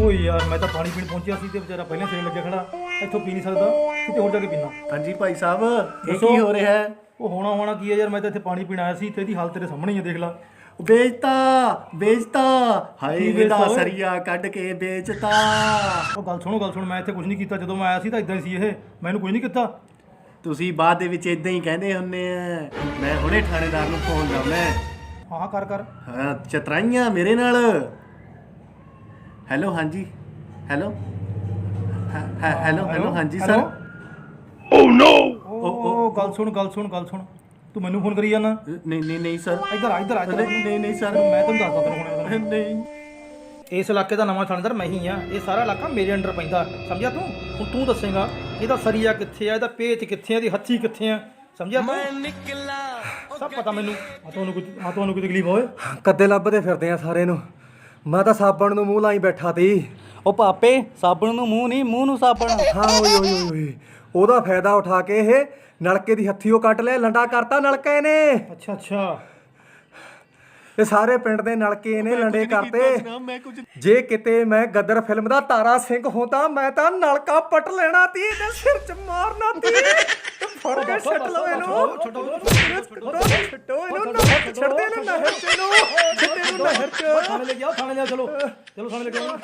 ਓਏ ਯਾਰ ਮੈਂ ਤਾਂ ਪਾਣੀ ਪੀਣ ਪਹੁੰਚਿਆ ਸੀ ਤੇ ਵਿਚਾਰਾ ਪਹਿਲਾਂ ਸਿਰ ਲੱਗਿਆ ਖੜਾ ਇੱਥੋਂ ਪੀ ਨਹੀਂ ਸਕਦਾ ਕਿਤੇ ਹੋਰ ਜਾ ਕੇ ਪੀਣਾ ਹਾਂਜੀ ਭਾਈ ਸਾਹਿਬ ਇਹ। ਕੀ ਹੋ ਰਿਹਾ ਹੈ? ਉਹ ਹੋਣਾ ਹੋਣਾ ਕੀ ਹੈ ਯਾਰ ਮੈਂ ਤਾਂ ਇੱਥੇ ਪਾਣੀ ਪੀਣ ਆਇਆ ਸੀ ਤੇ ਇਹਦੀ ਹਾਲਤ ਤੇਰੇ ਸਾਹਮਣੇ ਹੀ ਹੈ ਦੇਖ ਲੈ। ਵੇਚਤਾ ਵੇਚਤਾ। ਹਾਏ ਇਹਦਾ? ਸਰੀਆ ਕੱਢ ਕੇ ਵੇਚਤਾ। ਉਹ ਗੱਲ ਸੁਣੋ ਗੱਲ ਸੁਣ ਮੈਂ ਇੱਥੇ ਕੁਝ ਨਹੀਂ ਕੀਤਾ ਜਦੋਂ ਮੈਂ ਆਇਆ ਸੀ ਤਾਂ ਇਦਾਂ ਹੀ ਸੀ ਇਹ। ਮੈਨੂੰ ਕੁਝ ਨਹੀਂ ਕੀਤਾ। ਤੁਸੀਂ ਬਾਅਦ ਦੇ ਵਿੱਚ ਇਦਾਂ ਹੀ ਕਹਿੰਦੇ ਹੁੰਨੇ ਆ। ਮੈਂ ਹੁਣੇ ਥਾਣੇਦਾਰ ਨੂੰ ਫੋਨ ਲਾਉਣਾ ਹਾਂ ਕਰ ਕਰ। ਹਾਂ ਚਤਰਾਈਆਂ ਮੇਰੇ ਨਾਲ। ਹੈਲੋ ਹਾਂਜੀ। ਹੈਲੋ। ਹੈਲੋ ਹੈਲੋ ਹਾਂਜੀ ਸਰ। ਉਹ ਗੱਲ ਸੁਣ ਗੱਲ ਸੁਣ ਗੱਲ ਸੁਣ। ਤੂੰ ਮੈਨੂੰ ਫੋਨ ਕਰੀ ਜਾਣਾ ਨਹੀਂ ਨਹੀਂ ਨਹੀਂ ਸਰ। ਇੱਧਰ ਆ ਇੱਧਰ ਆ। ਨਹੀਂ ਨਹੀਂ ਸਰ। ਮੈਂ ਤੈਨੂੰ ਦੱਸਦਾ ਤੈਨੂੰ ਹੁਣੇ ਨਹੀਂ। ਇਸ ਇਲਾਕੇ ਦਾ ਨਵਾਂ ਥਾਣੇਦਾਰ ਮੈਂ ਹੀ ਆ। ਇਹ ਸਾਰਾ ਇਲਾਕਾ ਮੇਰੇ ਅੰਡਰ ਪੈਂਦਾ। ਸਮਝਿਆ ਤੂੰ? ਹੁਣ ਤੂੰ ਦੱਸੇਗਾ ਇਹਦਾ ਸਰੀਆ ਕਿੱਥੇ ਆ ਇਹਦਾ ਪੇਚ ਕਿੱਥੇ ਆ ਇਹਦੀ ਹੱਥੀ ਕਿੱਥੇ ਆ? ਸਮਝਿਆ ਤੂੰ? ਸਭ ਪਤਾ ਮੈਨੂੰ। ਆ ਤੁਹਾਨੂੰ ਕੁਝ ਆ ਤੁਹਾਨੂੰ ਕੋਈ ਤਕਲੀਫ ਹੋਏ ਕੱਦੇ ਲੱਭਦੇ ਫਿਰਦੇ ਆ ਸਾਰੇ ਨੂੰ। ਮੈਂ ਤਾਂ ਸਾਬਣ ਨੂੰ ਮੂੰਹ ਲਾਈ ਬੈਠਾ ਤੀ। ਉਹ ਪਾਪੇ ਸਾਬਣ ਨੂੰ ਮੂੰਹ ਨਹੀਂ ਮੂੰਹ ਨੂੰ ਸਾਬਣ। ਹਾਂ ਓਏ ਓਏ ਓਏ ਓਏ। ਉਹਦਾ ਫਾਇਦਾ ਉਠਾ ਕੇ ਇਹ ਨਲਕੇ ਦੀ ਹੱਥੀਓ ਕੱਟ ਲਿਆ ਲੰਡਾ ਕਰਤਾ ਨਲਕੇ ਨੇ। ਅੱਛਾ ਅੱਛਾ। ਇਹ ਸਾਰੇ ਪਿੰਡ ਦੇ ਨਲਕੇ ਇਹਨੇ ਲੰਡੇ ਕਰਤੇ। ਮੈਂ ਕੁਝ ਜੇ ਕਿਤੇ ਮੈਂ ਗੱਦਰ ਫਿਲਮ ਦਾ ਤਾਰਾ ਸਿੰਘ ਹੁੰਦਾ ਮੈਂ ਤਾਂ ਨਲਕਾ ਪਟ ਲੈਣਾ ਤੀ ਇਹਦੇ ਸਿਰ 'ਚ ਮਾਰਨਾ ਤੀ ਤੇ। ਫੜ ਕੇ ਛੱਡ ਲਓ ਇਹਨੂੰ ਛੱਡੋ ਛੱਡੋ ਇਹਨੂੰ ਨਹਿਰ 'ਚ ਛੱਡ ਦੇ ਇਹਨੂੰ ਨਹਿਰ 'ਚ ਇਹਨੂੰ ਛੱਡੇ ਨੂੰ ਨਹਿਰ 'ਚ ਥਾਣੇ ਲੈ ਆਓ ਥਾਣੇ ਲੈ ਚਲੋ ਚਲੋ ਥਾਣੇ ਲੈ ਕੇ ਆਓ